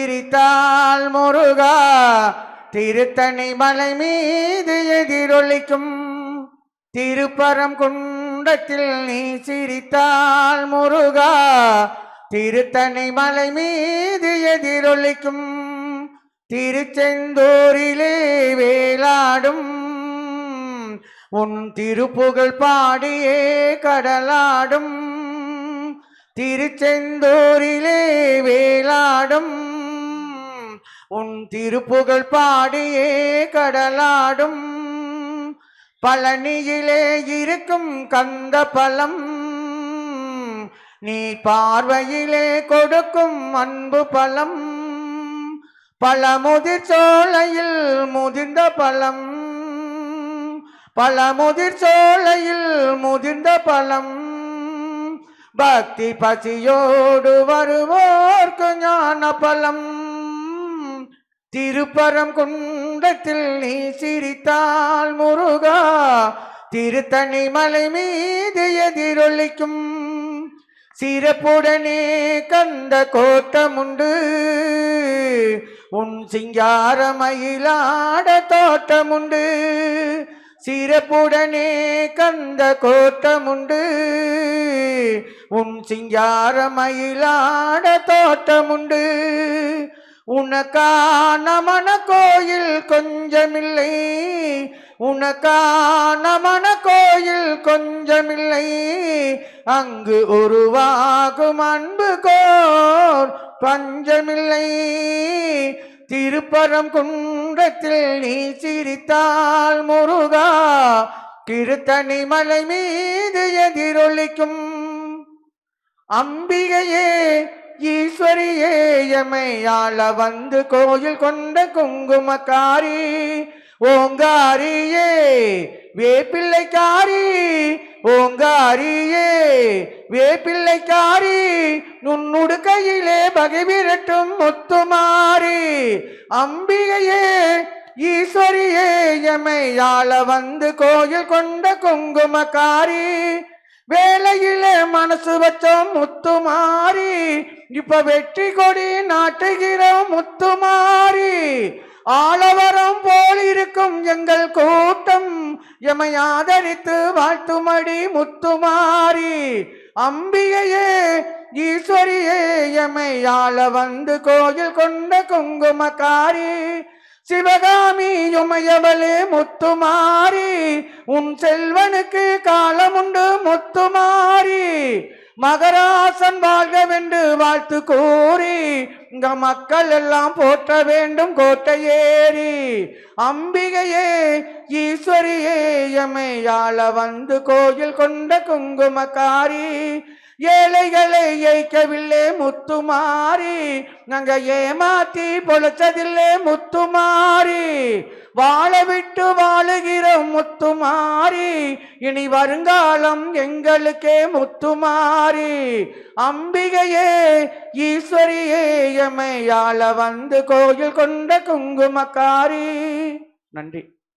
சிரித்தால் முருகா திருத்தணி மலை மீது எதிரொலிக்கும். திருப்பரம் குண்டத்தில் நீ சிரித்தால் முருகா திருத்தணி மலை மீது எதிரொலிக்கும். திருச்செந்தூரிலே வேலாடும் உன் திருப்புகழ் பாடியே கடலாடும். திருச்செந்தூரிலே வேலாடும் உன் திருப்புகழ் பாடியே கடலாடும். பழனியிலே இருக்கும் கந்த பலம் நீ பார்வையிலே கொடுக்கும் அன்பு பழம். பழமுதிர் சோலையில் முதிர்ந்த பழம். பழமுதிர் சோலையில் முதிர்ந்த பழம். பக்தி பசியோடு வருவோர்க்கு ஞான பலம் திருப்பரம் குண்டத்தில் நீ சிரித்தால் முருகா திருத்தணி மலை மீது எதிரொலிக்கும். சிறப்புடனே கந்த கோட்டமுண்டு உன் சிங்கார மயிலாட தோட்டமுண்டு. சிறப்புடனே கந்த கோட்டமுண்டு உன் சிங்கார மயிலாட தோட்டமுண்டு. உனக்கான மன கோயில் கொஞ்சமில்லை. உனக்கான மன கோயில் கொஞ்சமில்லை. அங்கு உருவாகும் அன்பு கோர் பஞ்சமில்லை. திருப்பரம் குன்றத்தில் நீ சிரித்தால் முருகா திருத்தணி மலை மீது எதிரொலிக்கும். அம்பிகையே ஈஸ்வரியே எமையாள வந்து கோயில் கொண்ட குங்குமக்காரி ஓங்காரியே வேப்பிள்ளைக்காரி ஓங்காரியே வேப்பிள்ளைக்காரி நுண்ணுடு கையிலே பகை விரட்டும் முத்துமாரி அம்பிகையே ஈஸ்வரியே எமையாள வந்து கோயில் கொண்ட குங்குமக்காரி வேலையில மனசு வச்சோம் முத்து மாறி இப்ப வெற்றி கொடி நாட்டுகிறோம் முத்து மாறி ஆளவரம் போல் இருக்கும் எங்கள் கூட்டம் எமை ஆதரித்து வாழ்த்துமடி முத்துமாரி அம்பிகையே ஈஸ்வரியே எமை ஆள வந்து கோயில் கொண்ட குங்குமக்காரி. சிவகாமி உமையவளே முத்துமாரி உன் செல்வனுக்கு காலமுண்டு முத்துமாரி மகராசன் வாழ்கவென்று வாழ்த்து கூறி இங்க மக்கள் எல்லாம் போற்ற வேண்டும் கோட்டையேறி. அம்பிகையே ஈஸ்வரியே எமையாள வந்து கோயில் கொண்ட குங்குமக்காரி. ஏழைகளை ஏய்க்கவில்லை முத்துமாரி. நாங்க ஏமாத்தி பொழைச்சதில்லை முத்துமாரி. வாழ விட்டு வாழுகிறோம் முத்துமாரி. இனி வருங்காலம் எங்களுக்கே முத்துமாரி. அம்பிகையே ஈஸ்வரியே எமையாள வந்து கோயில் கொண்ட குங்குமக்காரி. நன்றி.